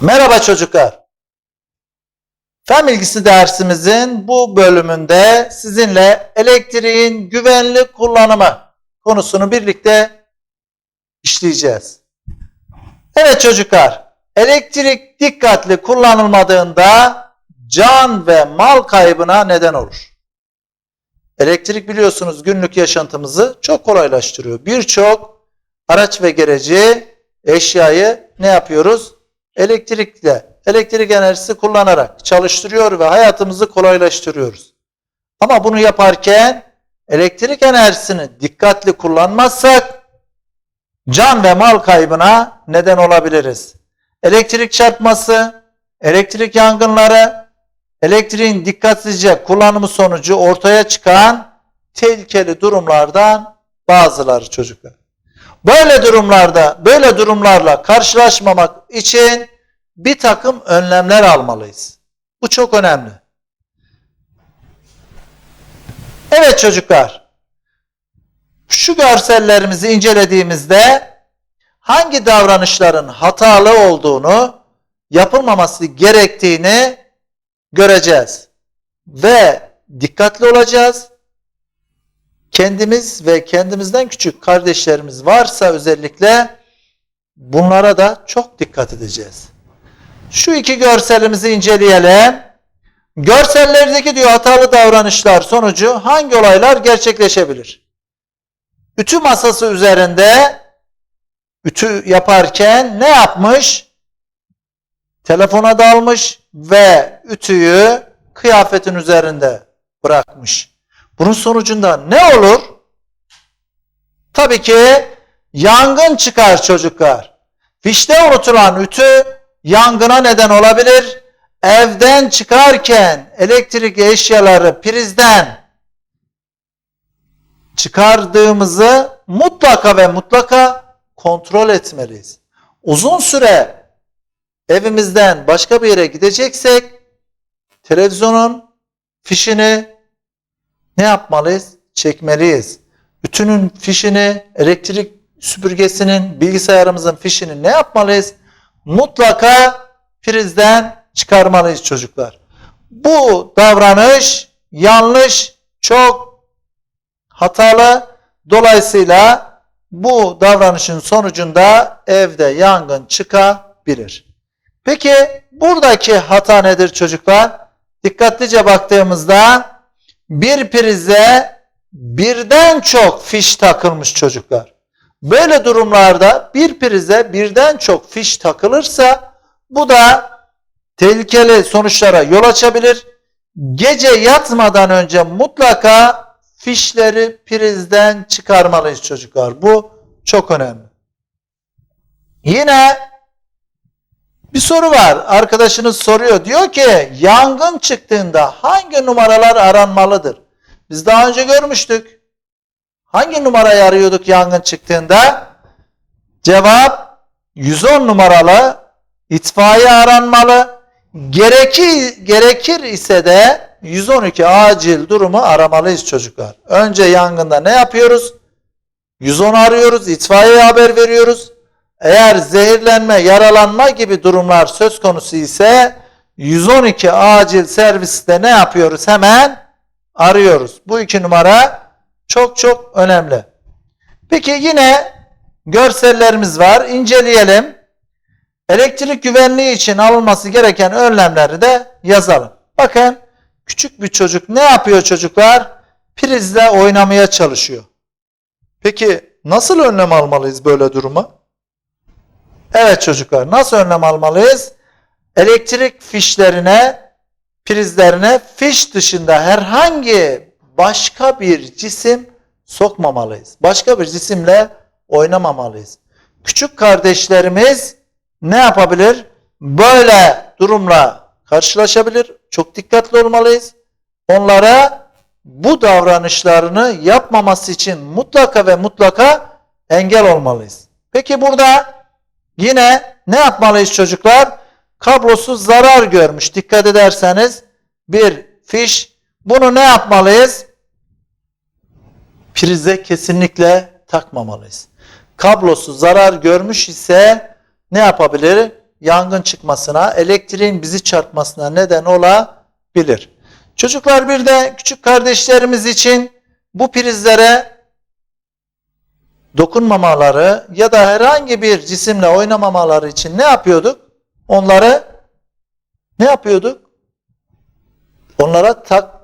Merhaba çocuklar. Fen bilgisi dersimizin bu bölümünde sizinle elektriğin güvenli kullanımı konusunu birlikte işleyeceğiz. Evet çocuklar, elektrik dikkatli kullanılmadığında can ve mal kaybına neden olur. Elektrik biliyorsunuz günlük yaşantımızı çok kolaylaştırıyor. Birçok araç ve gereci, eşyayı ne yapıyoruz? Elektrikle, elektrik enerjisi kullanarak çalıştırıyor ve hayatımızı kolaylaştırıyoruz. Ama bunu yaparken elektrik enerjisini dikkatli kullanmazsak can ve mal kaybına neden olabiliriz. Elektrik çarpması, elektrik yangınları, elektriğin dikkatsizce kullanımı sonucu ortaya çıkan tehlikeli durumlardan bazıları çocuklar. Böyle durumlarda, böyle durumlarla karşılaşmamak için bir takım önlemler almalıyız. Bu çok önemli. Evet çocuklar, şu görsellerimizi incelediğimizde hangi davranışların hatalı olduğunu, yapılmaması gerektiğini göreceğiz. Ve dikkatli olacağız. Kendimiz ve kendimizden küçük kardeşlerimiz varsa özellikle bunlara da çok dikkat edeceğiz. Şu iki görselimizi inceleyelim. Görsellerdeki diyor hatalı davranışlar sonucu hangi olaylar gerçekleşebilir? Ütü masası üzerinde ütü yaparken ne yapmış? Telefona dalmış ve ütüyü kıyafetin üzerinde bırakmış. Bunun sonucunda ne olur? Tabii ki yangın çıkar çocuklar. Fişte unutulan ütü yangına neden olabilir. Evden çıkarken elektrik eşyaları prizden çıkardığımızı mutlaka ve mutlaka kontrol etmeliyiz. Uzun süre evimizden başka bir yere gideceksek televizyonun fişini ne yapmalıyız? Çekmeliyiz. Bütünün fişini, elektrik süpürgesinin, bilgisayarımızın fişini ne yapmalıyız? Mutlaka prizden çıkarmalıyız çocuklar. Bu davranış yanlış, çok hatalı. Dolayısıyla bu davranışın sonucunda evde yangın çıkabilir. Peki buradaki hata nedir çocuklar? Dikkatlice baktığımızda bir prize birden çok fiş takılmış çocuklar. Böyle durumlarda bir prize birden çok fiş takılırsa bu da tehlikeli sonuçlara yol açabilir. Gece yatmadan önce mutlaka fişleri prizden çıkarmalıyız çocuklar. Bu çok önemli. Yine bir soru var. Arkadaşınız soruyor. Diyor ki yangın çıktığında hangi numaralar aranmalıdır? Biz daha önce görmüştük. Hangi numarayı arıyorduk yangın çıktığında? Cevap 110 numaralı itfaiye aranmalı. Gerekir, gerekir ise de 112 acil durumu aramalıyız çocuklar. Önce yangında ne yapıyoruz? 110 arıyoruz, itfaiyeye haber veriyoruz. Eğer zehirlenme, yaralanma gibi durumlar söz konusu ise 112 acil serviste ne yapıyoruz? Hemen arıyoruz. Bu iki numara çok çok önemli. Peki yine görsellerimiz var. İnceleyelim. Elektrik güvenliği için alınması gereken önlemleri de yazalım. Bakın küçük bir çocuk ne yapıyor çocuklar? Prizle oynamaya çalışıyor. Peki nasıl önlem almalıyız böyle duruma? Evet çocuklar nasıl önlem almalıyız? Elektrik fişlerine, prizlerine fiş dışında herhangi başka bir cisim sokmamalıyız. Başka bir cisimle oynamamalıyız. Küçük kardeşlerimiz ne yapabilir? Böyle durumla karşılaşabilir. Çok dikkatli olmalıyız. Onlara bu davranışlarını yapmaması için mutlaka ve mutlaka engel olmalıyız. Peki burada Yine ne yapmalıyız çocuklar? Kablosuz zarar görmüş. Dikkat ederseniz bir fiş. Bunu ne yapmalıyız? Prize kesinlikle takmamalıyız. Kablosuz zarar görmüş ise ne yapabilir? yangın çıkmasına, elektriğin bizi çarpmasına neden olabilir. Çocuklar bir de küçük kardeşlerimiz için bu prizlere dokunmamaları ya da herhangi bir cisimle oynamamaları için ne yapıyorduk? Onları ne yapıyorduk? Onlara tak,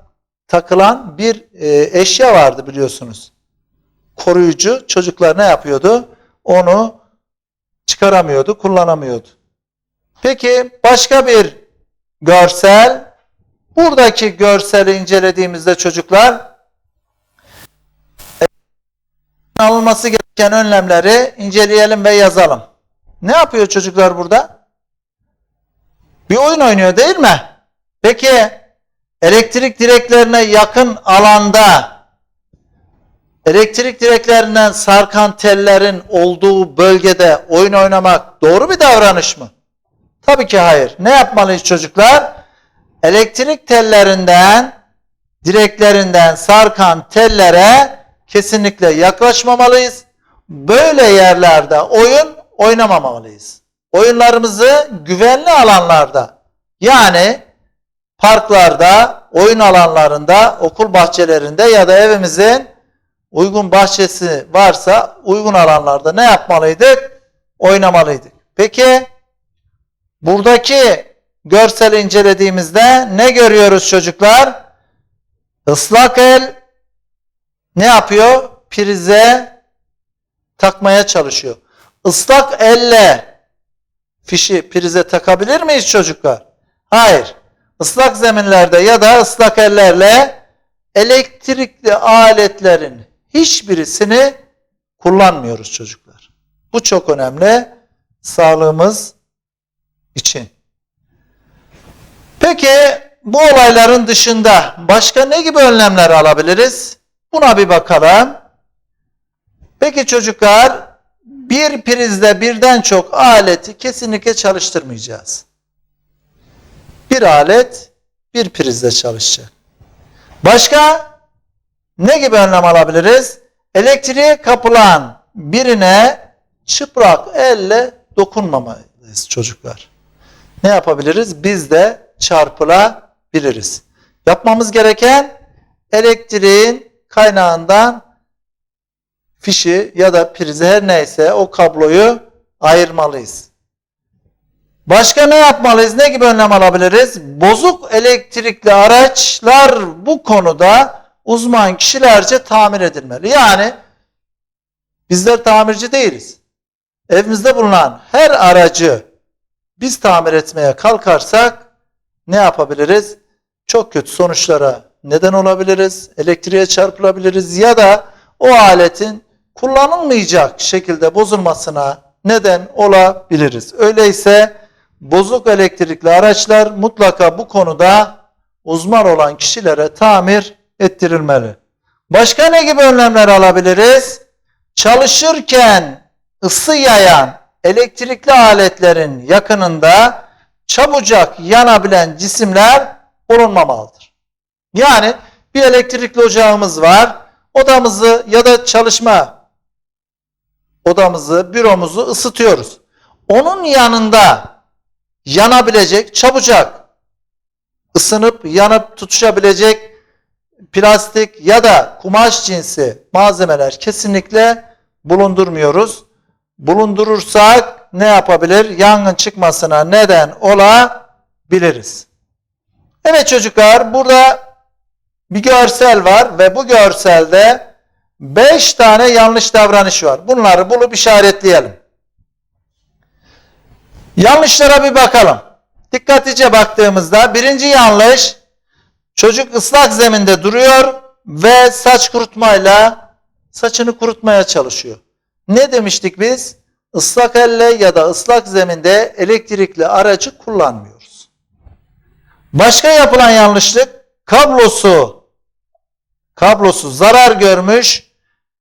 takılan bir e, eşya vardı biliyorsunuz. Koruyucu çocuklar ne yapıyordu? Onu çıkaramıyordu, kullanamıyordu. Peki başka bir görsel. Buradaki görseli incelediğimizde çocuklar alınması gereken önlemleri inceleyelim ve yazalım. Ne yapıyor çocuklar burada? Bir oyun oynuyor değil mi? Peki elektrik direklerine yakın alanda elektrik direklerinden sarkan tellerin olduğu bölgede oyun oynamak doğru bir davranış mı? Tabii ki hayır. Ne yapmalıyız çocuklar? Elektrik tellerinden, direklerinden sarkan tellere kesinlikle yaklaşmamalıyız. Böyle yerlerde oyun oynamamalıyız. Oyunlarımızı güvenli alanlarda yani parklarda, oyun alanlarında, okul bahçelerinde ya da evimizin uygun bahçesi varsa uygun alanlarda ne yapmalıydık? Oynamalıydık. Peki buradaki görseli incelediğimizde ne görüyoruz çocuklar? Islak el ne yapıyor? Prize takmaya çalışıyor. Islak elle fişi prize takabilir miyiz çocuklar? Hayır. Islak zeminlerde ya da ıslak ellerle elektrikli aletlerin hiçbirisini kullanmıyoruz çocuklar. Bu çok önemli sağlığımız için. Peki bu olayların dışında başka ne gibi önlemler alabiliriz? Buna bir bakalım. Peki çocuklar bir prizde birden çok aleti kesinlikle çalıştırmayacağız. Bir alet bir prizde çalışacak. Başka ne gibi önlem alabiliriz? Elektriğe kapılan birine çıplak elle dokunmamalıyız çocuklar. Ne yapabiliriz? Biz de çarpılabiliriz. Yapmamız gereken elektriğin kaynağından fişi ya da prizi her neyse o kabloyu ayırmalıyız. Başka ne yapmalıyız? Ne gibi önlem alabiliriz? Bozuk elektrikli araçlar bu konuda uzman kişilerce tamir edilmeli. Yani bizler tamirci değiliz. Evimizde bulunan her aracı biz tamir etmeye kalkarsak ne yapabiliriz? Çok kötü sonuçlara neden olabiliriz. Elektriğe çarpılabiliriz ya da o aletin kullanılmayacak şekilde bozulmasına neden olabiliriz. Öyleyse bozuk elektrikli araçlar mutlaka bu konuda uzman olan kişilere tamir ettirilmeli. Başka ne gibi önlemler alabiliriz? Çalışırken ısı yayan elektrikli aletlerin yakınında çabucak yanabilen cisimler bulunmamalıdır. Yani bir elektrikli ocağımız var. Odamızı ya da çalışma odamızı, büromuzu ısıtıyoruz. Onun yanında yanabilecek, çabucak ısınıp yanıp tutuşabilecek plastik ya da kumaş cinsi malzemeler kesinlikle bulundurmuyoruz. Bulundurursak ne yapabilir? Yangın çıkmasına neden olabiliriz. Evet çocuklar burada bir görsel var ve bu görselde 5 tane yanlış davranış var. Bunları bulup işaretleyelim. Yanlışlara bir bakalım. Dikkatlice baktığımızda birinci yanlış çocuk ıslak zeminde duruyor ve saç kurutmayla saçını kurutmaya çalışıyor. Ne demiştik biz? Islak elle ya da ıslak zeminde elektrikli aracı kullanmıyoruz. Başka yapılan yanlışlık kablosu kablosu zarar görmüş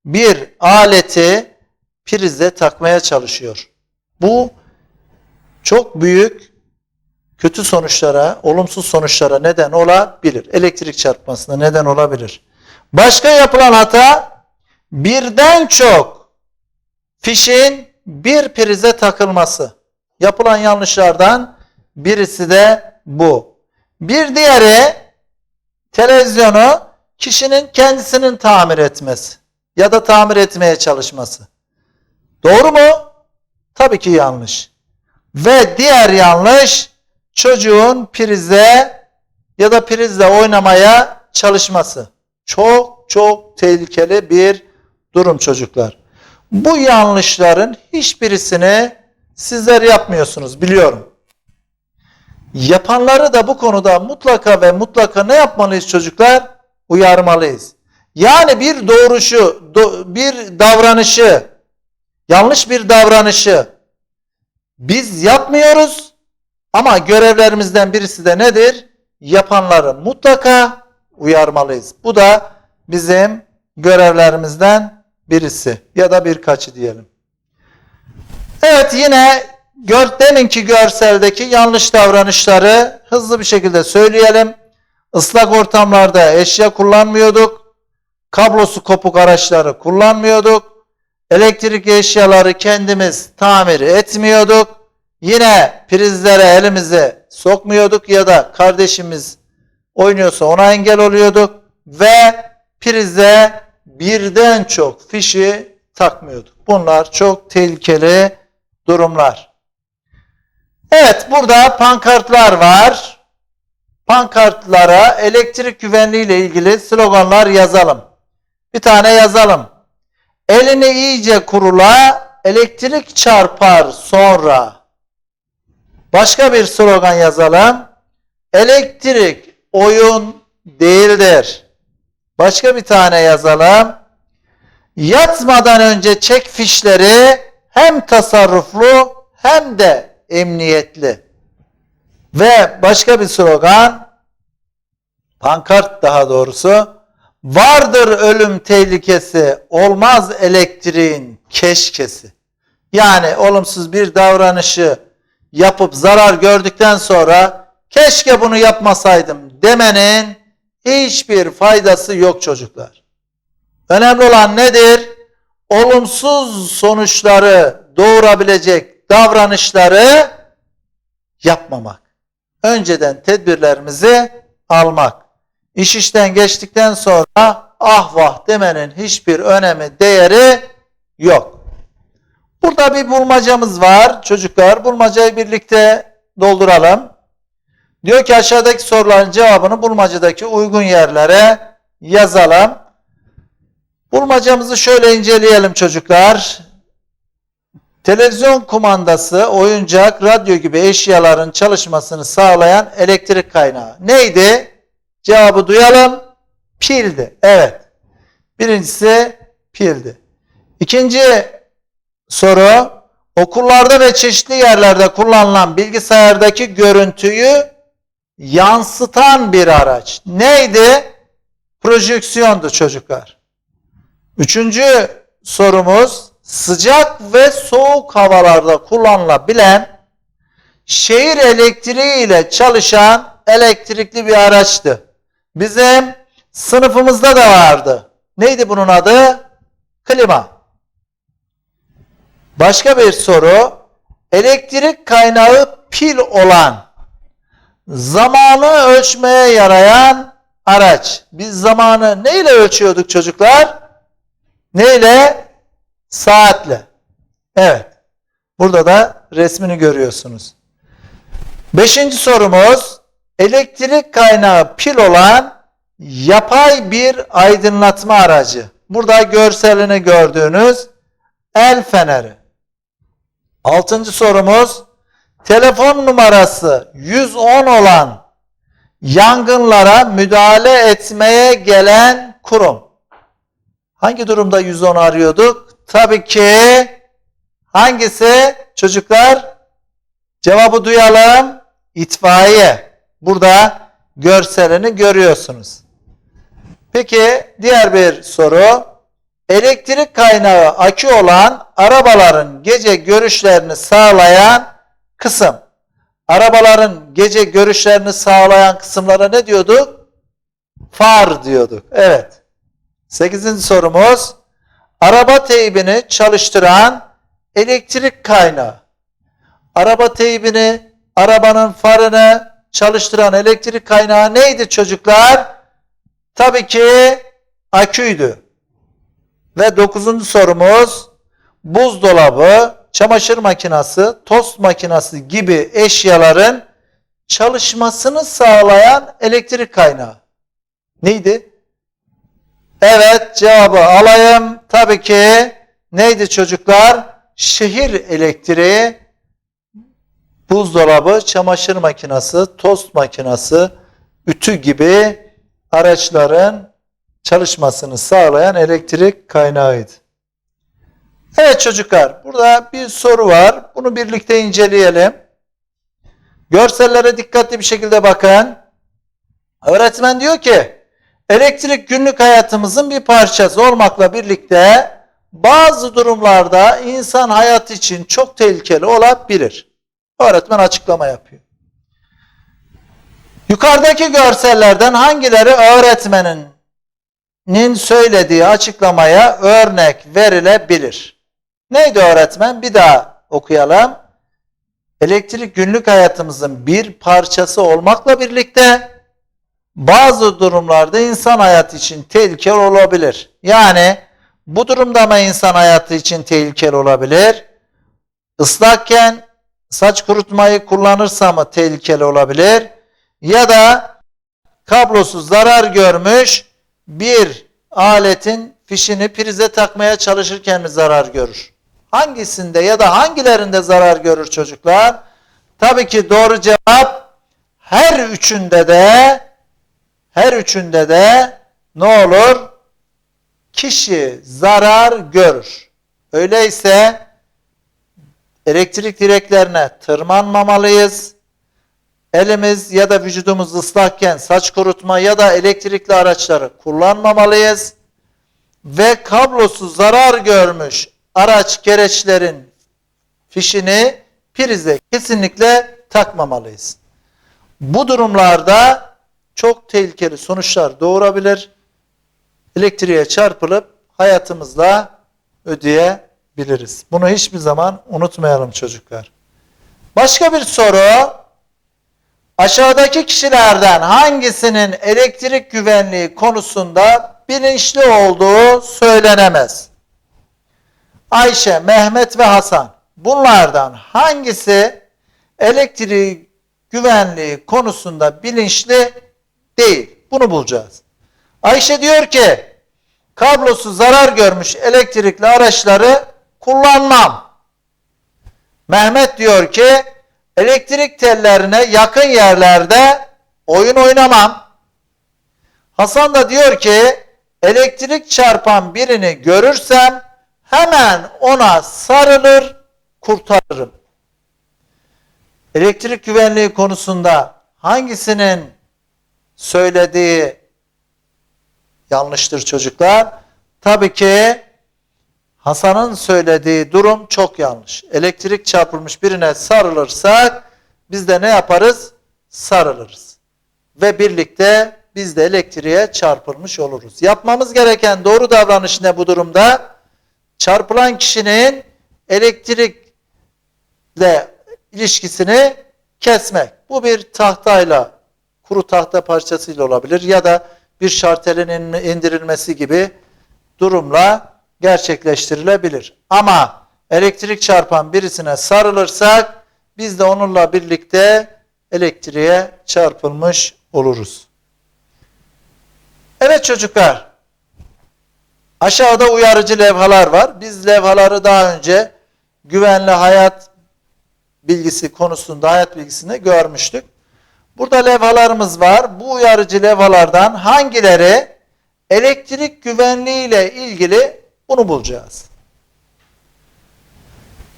bir aleti prize takmaya çalışıyor. Bu çok büyük kötü sonuçlara, olumsuz sonuçlara neden olabilir. Elektrik çarpmasına neden olabilir. Başka yapılan hata birden çok fişin bir prize takılması. Yapılan yanlışlardan birisi de bu. Bir diğeri televizyonu kişinin kendisinin tamir etmesi ya da tamir etmeye çalışması. Doğru mu? Tabii ki yanlış. Ve diğer yanlış çocuğun prize ya da prizle oynamaya çalışması. Çok çok tehlikeli bir durum çocuklar. Bu yanlışların hiçbirisini sizler yapmıyorsunuz biliyorum. Yapanları da bu konuda mutlaka ve mutlaka ne yapmalıyız çocuklar? Uyarmalıyız. Yani bir doğruşu, do- bir davranışı, yanlış bir davranışı biz yapmıyoruz ama görevlerimizden birisi de nedir? Yapanları mutlaka uyarmalıyız. Bu da bizim görevlerimizden birisi ya da birkaçı diyelim. Evet yine gör, deminki görseldeki yanlış davranışları hızlı bir şekilde söyleyelim. Islak ortamlarda eşya kullanmıyorduk. Kablosu kopuk araçları kullanmıyorduk. Elektrik eşyaları kendimiz tamir etmiyorduk. Yine prizlere elimizi sokmuyorduk ya da kardeşimiz oynuyorsa ona engel oluyorduk ve prize birden çok fişi takmıyorduk. Bunlar çok tehlikeli durumlar. Evet burada pankartlar var. Pankartlara elektrik güvenliği ile ilgili sloganlar yazalım. Bir tane yazalım. Elini iyice kurula, elektrik çarpar sonra. Başka bir slogan yazalım. Elektrik oyun değildir. Başka bir tane yazalım. Yatmadan önce çek fişleri hem tasarruflu hem de emniyetli. Ve başka bir slogan, pankart daha doğrusu, vardır ölüm tehlikesi, olmaz elektriğin keşkesi. Yani olumsuz bir davranışı yapıp zarar gördükten sonra keşke bunu yapmasaydım demenin hiçbir faydası yok çocuklar. Önemli olan nedir? Olumsuz sonuçları doğurabilecek davranışları yapmamak. Önceden tedbirlerimizi almak. İş işten geçtikten sonra ah vah demenin hiçbir önemi, değeri yok. Burada bir bulmacamız var çocuklar. Bulmacayı birlikte dolduralım. Diyor ki aşağıdaki soruların cevabını bulmacadaki uygun yerlere yazalım. Bulmacamızı şöyle inceleyelim çocuklar. Televizyon kumandası, oyuncak, radyo gibi eşyaların çalışmasını sağlayan elektrik kaynağı. Neydi? Cevabı duyalım. Pildi. Evet. Birincisi pildi. İkinci soru. Okullarda ve çeşitli yerlerde kullanılan bilgisayardaki görüntüyü yansıtan bir araç. Neydi? Projeksiyondu çocuklar. Üçüncü sorumuz sıcak ve soğuk havalarda kullanılabilen şehir elektriği ile çalışan elektrikli bir araçtı. Bizim sınıfımızda da vardı. Neydi bunun adı? Klima. Başka bir soru. Elektrik kaynağı pil olan zamanı ölçmeye yarayan araç. Biz zamanı neyle ölçüyorduk çocuklar? Neyle? Saatle. Evet. Burada da resmini görüyorsunuz. Beşinci sorumuz elektrik kaynağı pil olan yapay bir aydınlatma aracı. Burada görselini gördüğünüz el feneri. Altıncı sorumuz telefon numarası 110 olan yangınlara müdahale etmeye gelen kurum. Hangi durumda 110 arıyorduk? Tabii ki hangisi çocuklar? Cevabı duyalım. İtfaiye. Burada görselini görüyorsunuz. Peki diğer bir soru. Elektrik kaynağı akü olan arabaların gece görüşlerini sağlayan kısım. Arabaların gece görüşlerini sağlayan kısımlara ne diyorduk? Far diyorduk. Evet. Sekizinci sorumuz. Araba teybini çalıştıran elektrik kaynağı. araba teybini, arabanın farını çalıştıran elektrik kaynağı neydi çocuklar? Tabii ki aküydü. Ve dokuzuncu sorumuz buzdolabı, çamaşır makinesi, tost makinesi gibi eşyaların çalışmasını sağlayan elektrik kaynağı. Neydi? Evet cevabı alayım. Tabii ki neydi çocuklar? Şehir elektriği, buzdolabı, çamaşır makinesi, tost makinesi, ütü gibi araçların çalışmasını sağlayan elektrik kaynağıydı. Evet çocuklar, burada bir soru var. Bunu birlikte inceleyelim. Görsellere dikkatli bir şekilde bakın. Öğretmen diyor ki, elektrik günlük hayatımızın bir parçası olmakla birlikte bazı durumlarda insan hayatı için çok tehlikeli olabilir. Öğretmen açıklama yapıyor. Yukarıdaki görsellerden hangileri öğretmenin söylediği açıklamaya örnek verilebilir? Neydi öğretmen? Bir daha okuyalım. Elektrik günlük hayatımızın bir parçası olmakla birlikte bazı durumlarda insan hayatı için tehlikeli olabilir. Yani bu durumda mı insan hayatı için tehlikeli olabilir? Islakken saç kurutmayı kullanırsa mı tehlikeli olabilir? Ya da kablosuz zarar görmüş bir aletin fişini prize takmaya çalışırken mi zarar görür? Hangisinde ya da hangilerinde zarar görür çocuklar? Tabii ki doğru cevap her üçünde de her üçünde de ne olur? Kişi zarar görür. Öyleyse elektrik direklerine tırmanmamalıyız. Elimiz ya da vücudumuz ıslakken saç kurutma ya da elektrikli araçları kullanmamalıyız. Ve kablosuz zarar görmüş araç gereçlerin fişini prize kesinlikle takmamalıyız. Bu durumlarda çok tehlikeli sonuçlar doğurabilir. Elektriğe çarpılıp hayatımızla ödeyebiliriz. Bunu hiçbir zaman unutmayalım çocuklar. Başka bir soru. Aşağıdaki kişilerden hangisinin elektrik güvenliği konusunda bilinçli olduğu söylenemez? Ayşe, Mehmet ve Hasan. Bunlardan hangisi elektrik güvenliği konusunda bilinçli değil? Bunu bulacağız. Ayşe diyor ki kablosu zarar görmüş elektrikli araçları kullanmam. Mehmet diyor ki elektrik tellerine yakın yerlerde oyun oynamam. Hasan da diyor ki elektrik çarpan birini görürsem hemen ona sarılır kurtarırım. Elektrik güvenliği konusunda hangisinin söylediği yanlıştır çocuklar? Tabii ki Hasan'ın söylediği durum çok yanlış. Elektrik çarpılmış birine sarılırsak biz de ne yaparız? Sarılırız. Ve birlikte biz de elektriğe çarpılmış oluruz. Yapmamız gereken doğru davranış ne bu durumda? Çarpılan kişinin elektrikle ilişkisini kesmek. Bu bir tahtayla, kuru tahta parçasıyla olabilir ya da bir şartelin indirilmesi gibi durumla gerçekleştirilebilir. Ama elektrik çarpan birisine sarılırsak biz de onunla birlikte elektriğe çarpılmış oluruz. Evet çocuklar. Aşağıda uyarıcı levhalar var. Biz levhaları daha önce güvenli hayat bilgisi konusunda, hayat bilgisinde görmüştük. Burada levhalarımız var. Bu uyarıcı levhalardan hangileri elektrik güvenliği ile ilgili bunu bulacağız.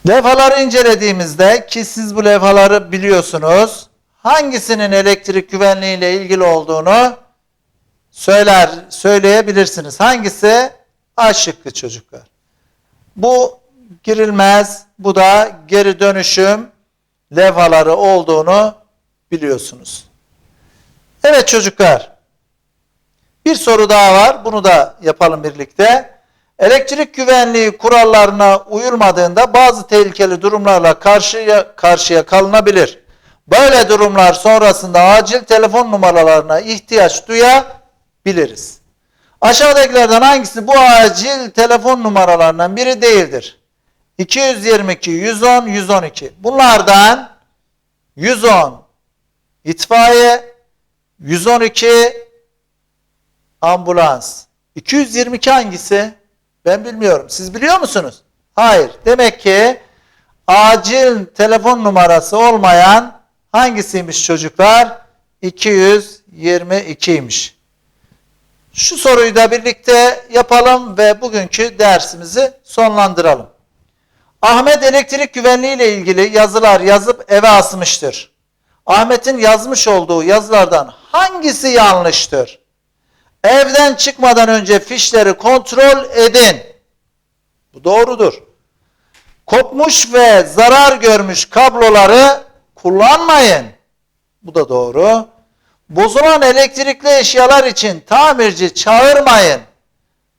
Levhaları incelediğimizde ki siz bu levhaları biliyorsunuz. Hangisinin elektrik güvenliği ile ilgili olduğunu söyler söyleyebilirsiniz. Hangisi? A şıkkı çocuklar. Bu girilmez. Bu da geri dönüşüm levhaları olduğunu biliyorsunuz. Evet çocuklar. Bir soru daha var. Bunu da yapalım birlikte. Elektrik güvenliği kurallarına uyulmadığında bazı tehlikeli durumlarla karşıya karşıya kalınabilir. Böyle durumlar sonrasında acil telefon numaralarına ihtiyaç duyabiliriz. Aşağıdakilerden hangisi bu acil telefon numaralarından biri değildir? 222, 110, 112. Bunlardan 110 itfaiye, 112 ambulans. 222 hangisi? Ben bilmiyorum. Siz biliyor musunuz? Hayır. Demek ki acil telefon numarası olmayan hangisiymiş çocuklar? 222'ymiş. Şu soruyu da birlikte yapalım ve bugünkü dersimizi sonlandıralım. Ahmet elektrik güvenliği ile ilgili yazılar yazıp eve asmıştır. Ahmet'in yazmış olduğu yazılardan hangisi yanlıştır? Evden çıkmadan önce fişleri kontrol edin. Bu doğrudur. Kopmuş ve zarar görmüş kabloları kullanmayın. Bu da doğru. Bozulan elektrikli eşyalar için tamirci çağırmayın.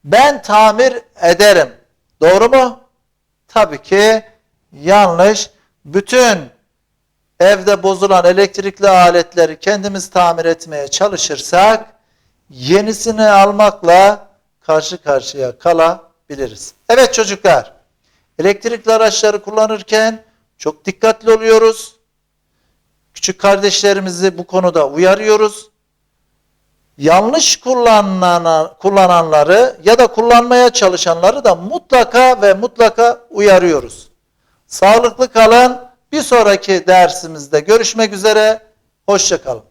Ben tamir ederim. Doğru mu? Tabii ki yanlış. Bütün evde bozulan elektrikli aletleri kendimiz tamir etmeye çalışırsak yenisini almakla karşı karşıya kalabiliriz. Evet çocuklar, elektrikli araçları kullanırken çok dikkatli oluyoruz. Küçük kardeşlerimizi bu konuda uyarıyoruz. Yanlış kullanana, kullananları ya da kullanmaya çalışanları da mutlaka ve mutlaka uyarıyoruz. Sağlıklı kalın. Bir sonraki dersimizde görüşmek üzere. Hoşçakalın.